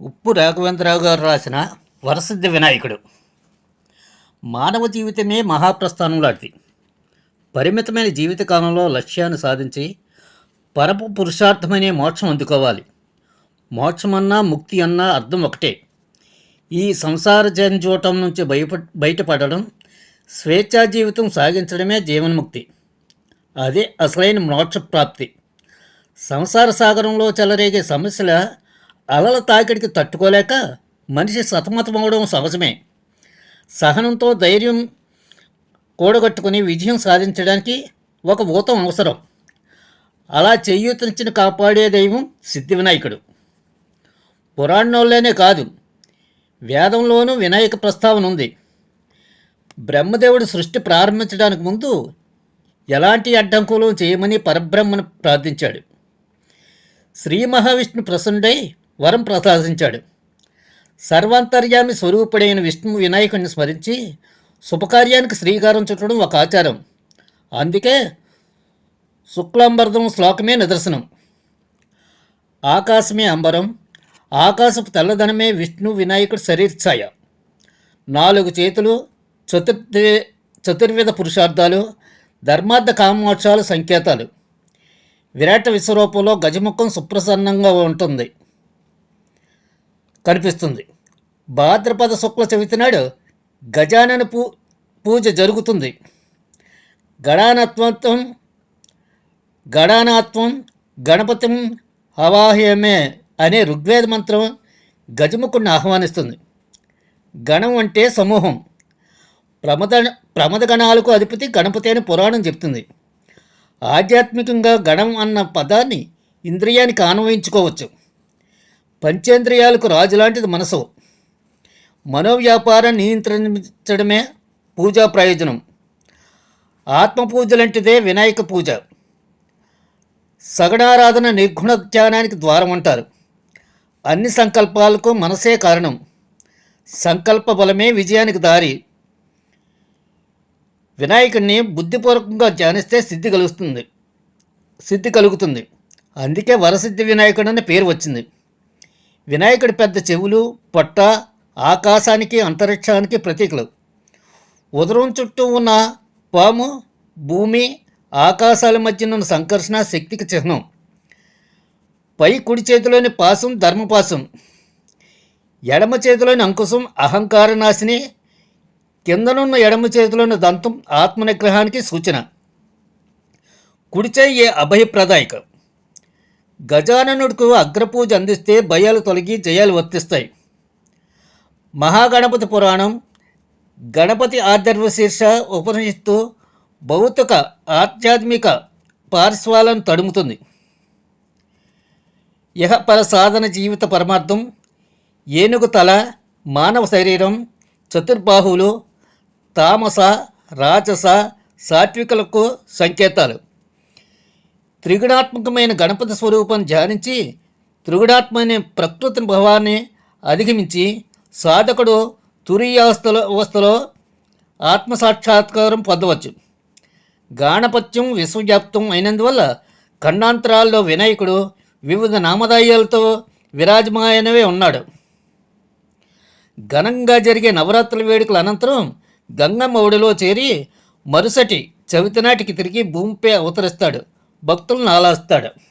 ఉప్పు రాఘవేంద్రరావు గారు రాసిన వరసిద్ధి వినాయకుడు. మానవ జీవితమే మహాప్రస్థానం లాంటిది. పరిమితమైన జీవితకాలంలో లక్ష్యాన్ని సాధించి పరపు పురుషార్థమనే మోక్షం అందుకోవాలి. మోక్షమన్నా ముక్తి అన్నా అర్థం ఒకటే. ఈ సంసార జంజోటం నుంచి భయప బయటపడడం స్వేచ్ఛా జీవితం సాగించడమే జీవన్ముక్తి. అదే అసలైన మోక్ష ప్రాప్తి సంసార సాగరంలో చెలరేగే సమస్యల అలల తాకిడికి తట్టుకోలేక మనిషి సతమతమవడం సహజమే. సహనంతో ధైర్యం కూడగట్టుకుని విజయం సాధించడానికి ఒక ఊతం అవసరం. అలా చెయ్యూతనిచ్చిన కాపాడే దైవం సిద్ధివినాయకుడు. పురాణంలోనే కాదు వేదంలోనూ వినాయక ప్రస్తావన ఉంది. బ్రహ్మదేవుడు సృష్టి ప్రారంభించడానికి ముందు ఎలాంటి అడ్డంకులు చేయమని పరబ్రహ్మను ప్రార్థించాడు. శ్రీ మహావిష్ణు ప్రసన్నుడై వరం ప్రసాదించాడు. సర్వాంతర్యామి స్వరూపుడైన విష్ణు వినాయకుడిని స్మరించి శుభకార్యానికి శ్రీకారం చుట్టడం ఒక ఆచారం. అందుకే శుక్లాంబరదం శ్లోకమే నిదర్శనం. ఆకాశమే అంబరం ఆకాశపు తెల్లదనమే విష్ణు వినాయకుడు శరీర్ఛాయ నాలుగు చేతులు చతుర్థి చతుర్విధ పురుషార్థాలు ధర్మార్థ కామోక్షాలు సంకేతాలు. విరాట విశ్వరూపంలో గజముఖం సుప్రసన్నంగా ఉంటుంది. కనిపిస్తుంది. భాద్రపద శుక్ల చవితి నాడు గజానన పూ పూజ జరుగుతుంది. గడానత్వం గడానాత్వం గణపతిం హవాహ్యమే అనే ఋగ్వేద మంత్రం గజముకుని ఆహ్వానిస్తుంది. గణం అంటే సమూహం. ప్రమద ప్రమద గణాలకు అధిపతి గణపతి అని పురాణం చెప్తుంది. ఆధ్యాత్మికంగా గణం అన్న పదాన్ని ఇంద్రియానికి ఆన్వయించుకోవచ్చు. పంచేంద్రియాలకు రాజు లాంటిది మనసు. మనోవ్యాపారం నియంత్రించడమే పూజా ప్రయోజనం. ఆత్మ పూజ లాంటిదే వినాయక పూజ. సగడారాధన నిర్గుణ ధ్యానానికి ద్వారం అంటారు. అన్ని సంకల్పాలకు మనసే కారణం. సంకల్ప బలమే విజయానికి దారి. వినాయకుడిని బుద్ధిపూర్వకంగా ధ్యానిస్తే సిద్ధి కలుగుతుంది. సిద్ధి కలుగుతుంది. అందుకే వరసిద్ధి వినాయకుడు అనే పేరు వచ్చింది. వినాయకుడి పెద్ద చెవులు పొట్ట ఆకాశానికి అంతరిక్షానికి ప్రతీకలు. ఉదరం చుట్టూ ఉన్న పాము భూమి ఆకాశాల మధ్య సంకర్షణ శక్తికి చిహ్నం. పై కుడి చేతిలోని పాసం ధర్మపాసం ఎడమ చేతిలోని అంకుశం అహంకార నాశిని. కిందనున్న ఎడమ చేతిలోని దంతం ఆత్మనిగ్రహానికి సూచన. కుడి చెయ్యి అభయప్రదాయక? గజాననుడికి అగ్రపూజ అందిస్తే భయాలు తొలగి జయాలు వర్తిస్తాయి. మహాగణపతి పురాణం గణపతి ఆదర్వశీర్ష ఉపనిషత్తు భౌతిక ఆధ్యాత్మిక పార్శ్వాలను తడుముతుంది. ఇహపర సాధన జీవిత పరమార్థం ఏనుగు తల మానవ శరీరం చతుర్బాహువులు తామస రాజస సాత్వికులకు సంకేతాలు. త్రిగుణాత్మకమైన గణపతి స్వరూపం ధ్యానించి త్రిగుణాత్మైన ప్రకృతి భావాన్ని అధిగమించి సాధకుడు తురీయావస్థలో అవస్థలో ఆత్మసాక్షాత్కారం పొందవచ్చు. గాణపత్యం విశ్వవ్యాప్తం అయినందువల్ల ఖండాంతరాల్లో వినాయకుడు వివిధ నామధాయాలతో విరాజమాయనవే ఉన్నాడు. ఘనంగా జరిగే నవరాత్రుల వేడుకల అనంతరం గంగమ్మ ఒడిలో చేరి మరుసటి చవితి నాటికి తిరిగి భూమిపై అవతరిస్తాడు. భక్తులను ఆలాస్తాడు.